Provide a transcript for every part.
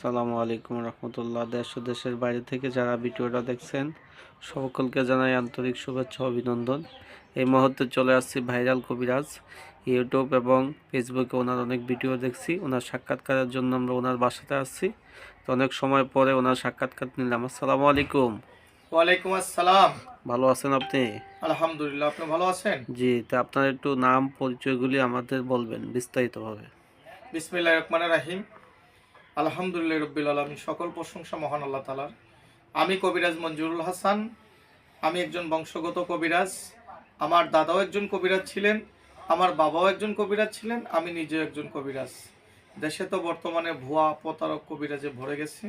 সালামু আলাইকুম রহমতুল্লাহ। দেশ ও দেশের বাইরে থেকে যারা ভিডিওটা দেখছেন সকলকে জানাই আন্তরিক শুভেচ্ছা অভিনন্দন। এই মুহূর্তে চলে আসছি ভাইরাল কবিরাজ। ইউটিউব এবং ফেসবুকে ওনার অনেক ভিডিও দেখছি। ওনার সাক্ষাৎকারের জন্য আমরা ওনার বাসাতে আসছি। তো অনেক সময় পরে ওনার সাক্ষাৎকার নিলাম। আসসালামু আলাইকুম। ওয়ালাইকুম আসসালাম। ভালো আছেন আপনি? আলহামদুলিল্লাহ আপনি ভালো আছেন? জি তা আপনার একটু নাম পরিচয়গুলি আমাদের বলবেন বিস্তারিতভাবে। বিসমিল্লাহ রহমান রাহিম। আলহামদুলিল্লাহ রব্বিল আলমী সকল প্রশংসা মহান আল্লাহ তালার আমি কবিরাজ মঞ্জুরুল হাসান, আমি একজন বংশগত কবিরাজ, আমার দাদাও একজন কবিরাজ ছিলেন, আমার বাবাও একজন কবিরাজ ছিলেন, আমি নিজেও একজন কবিরাজ। দেশে তো বর্তমানে ভুয়া প্রতারক কবিরাজে ভরে গেছে।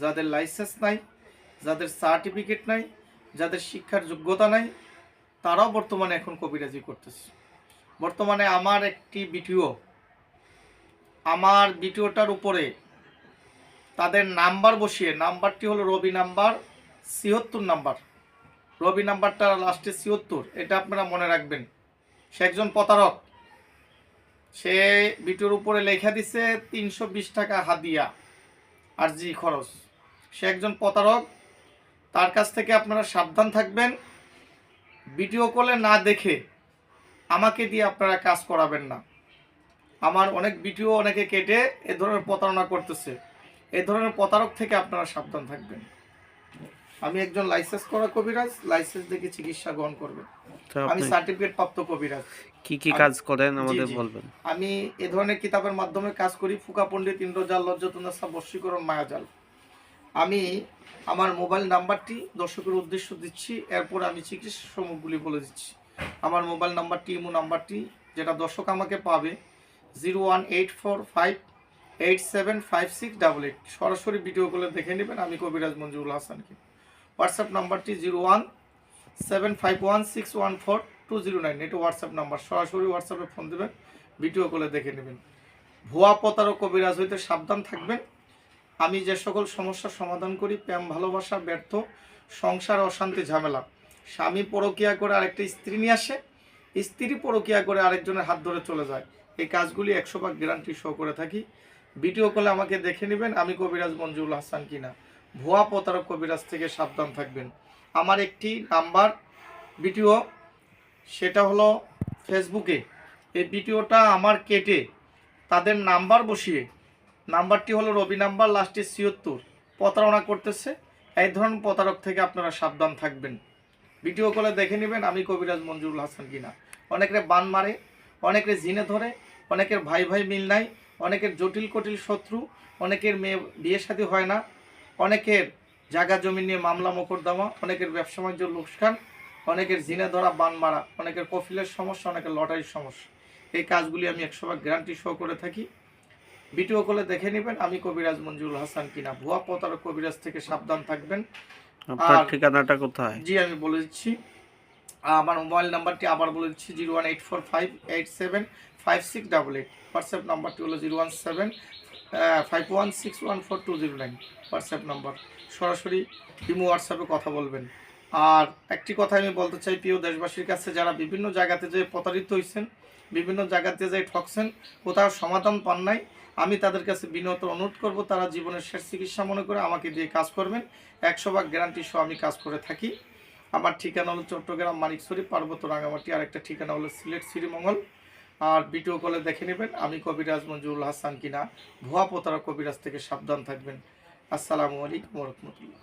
যাদের লাইসেন্স নাই, যাদের সার্টিফিকেট নাই, যাদের শিক্ষার যোগ্যতা নাই, তারাও বর্তমানে এখন কবিরাজি করতেছে। বর্তমানে আমার একটি ভিডিও আমার ভিডিওটার উপরে তাদের নাম্বার বসিয়ে, নাম্বারটি হলো রবি নাম্বার ছিহত্তর নাম্বার। রবি নাম্বারটা লাস্টে ছিহত্তর এটা আপনারা মনে রাখবেন। সে একজন প্রতারক। সে ভিডিওর উপরে লেখা দিছে তিনশো বিশ টাকা হাদিয়া আর জি খরচ। সে একজন প্রতারক। তার কাছ থেকে আপনারা সাবধান থাকবেন। ভিডিও কলে না দেখে আমাকে দিয়ে আপনারা কাজ করাবেন না। আমার অনেক ভিডিও অনেকে কেটে এ ধরনের প্রতারণা করতেছে। এ ধরনের প্রতারক থেকে আপনারা সাবধান থাকবেন। আমি একজন লাইসেন্স করা কবিরাজ লাইসেন্স দেখে চিকিৎসা গ্রহণ করবেন আমি সার্টিফিকেট প্রাপ্ত কবিরাজ। কি কি কাজ করেন আমাদের বলবেন। আমি এ ধরনের কিতাবের মাধ্যমে কাজ করি। ফুকা পণ্ডিত ইন্দ্রজাল লজ্জতুন্নাসা বশীকরণ মায়াজাল। আমি আমার মোবাইল নাম্বারটি দর্শকের উদ্দেশ্য দিচ্ছি। এরপর আমি চিকিৎসা সমূহগুলি বলে দিচ্ছি। আমার মোবাইল নাম্বারটি ইমো নাম্বারটি যেটা দর্শক আমাকে পাবে। Zero one eight four five eight seven five six double eight. সরাসরি ভিডিওগুলো দেখে নেবেন, আমি কবিরাজ মঞ্জুরুল হাসানকে হোয়াটসঅ্যাপ নাম্বারটি zero one seven five one six one four two zero nine. এটা হোয়াটসঅ্যাপ নাম্বার সরাসরি হোয়াটসঅ্যাপে ফোন দেবেন ভিডিও কলে দেখে নেবেন। ভুয়া প্রতারক কবিরাজ হইতে সাবধান থাকবেন। আমি যে সকল সমস্যার সমাধান করি, প্রেম, ভালোবাসা, ব্যর্থ, সংসার, অশান্তি, ঝামেলা। স্বামী পরকিয়া করে আরেকটা স্ত্রী নিয়ে আসে স্ত্রী পরকিয়া করে আরেকজনের হাত ধরে চলে যায়। এই কাজগুলি একশো ভাগ গ্যারান্টি শো করে থাকি। ভিডিও কলে আমাকে দেখে নেবেন আমি কবিরাজ মঞ্জুরুল হাসান কিনা। ভুয়া প্রতারক কবিরাজ থেকে সাবধান থাকবেন। আমার একটি নাম্বার ভিডিও সেটা হলো ফেসবুকে এই ভিডিওটা আমার কেটে তাদের নাম্বার বসিয়ে, নাম্বারটি হলো রবি নাম্বার লাস্টে ছিয়ত্তর। প্রতারণা করতেছে। এই ধরনের প্রতারক থেকে আপনারা সাবধান থাকবেন। ভিডিও কলে দেখে নেবেন আমি কবিরাজ মঞ্জুরুল হাসান কিনা। অনেকের বান মারে অনেকের জিনে ধরে অনেকের ভাই ভাই মিল নাই অনেকের জটিল কটিল শত্রু অনেকের মেয়ে বিয়ে শাদী হয় না অনেকের জায়গা জমি নিয়ে মামলা মোকদ্দমা অনেকের ব্যবসা বাণিজ্য লোকসান অনেকের জিনে ধরা বান মারা অনেকের কফিলের সমস্যা অনেকের লটারির সমস্যা। এই কাজগুলি আমি একশো ভাগ গ্যারান্টি শো করে থাকি। ভিডিও কলে দেখে নেবেন আমি কবিরাজ মঞ্জুরুল হাসান কিনা ভুয়া প্রতারক কবিরাজ থেকে সাবধান থাকবেন। ঠিকানাটা কোথায়? জি আমি বলে দিচ্ছি আমার মোবাইল নাম্বারটি আবার বলে দিচ্ছি zero one eight four five eight seven five six double eight WhatsApp নাম্বারটি হলো zero one seven five one six one four two zero nine WhatsApp number সরাসরি ইমো হোয়াটসঅ্যাপে কথা বলবেন। আর একটি কথা আমি বলতে চাই, প্রিয় দেশবাসীর কাছে, যারা বিভিন্ন জায়গাতে যে প্রতারিত হয়েছেন বিভিন্ন জায়গাতে যে ঠকছেন, কোথাও সমাধান পান নাই, আমি তাদের কাছে বিনত অনুরোধ করব, তারা জীবনের শেষ চিকিৎসা মনে করে আমাকে দিয়ে কাজ করবেন। একশো ভাগ গ্যারান্টি সহ আমি কাজ করে থাকি। আমার ঠিকানা হলো চট্টগ্রাম মানিকছড়ি পার্বত্য রাঙামাটি আর একটা ঠিকানা হলো সিলেট, শ্রীমঙ্গল। আর ভিডিও কলে দেখে নেবেন আমি কবিরাজ মঞ্জুরুল হাসান কিনা। ভুয়া পোতারা কবিরাজ থেকে সাবধান থাকবেন। আসসালামু আলাইকুম রহমতুল্লাহ।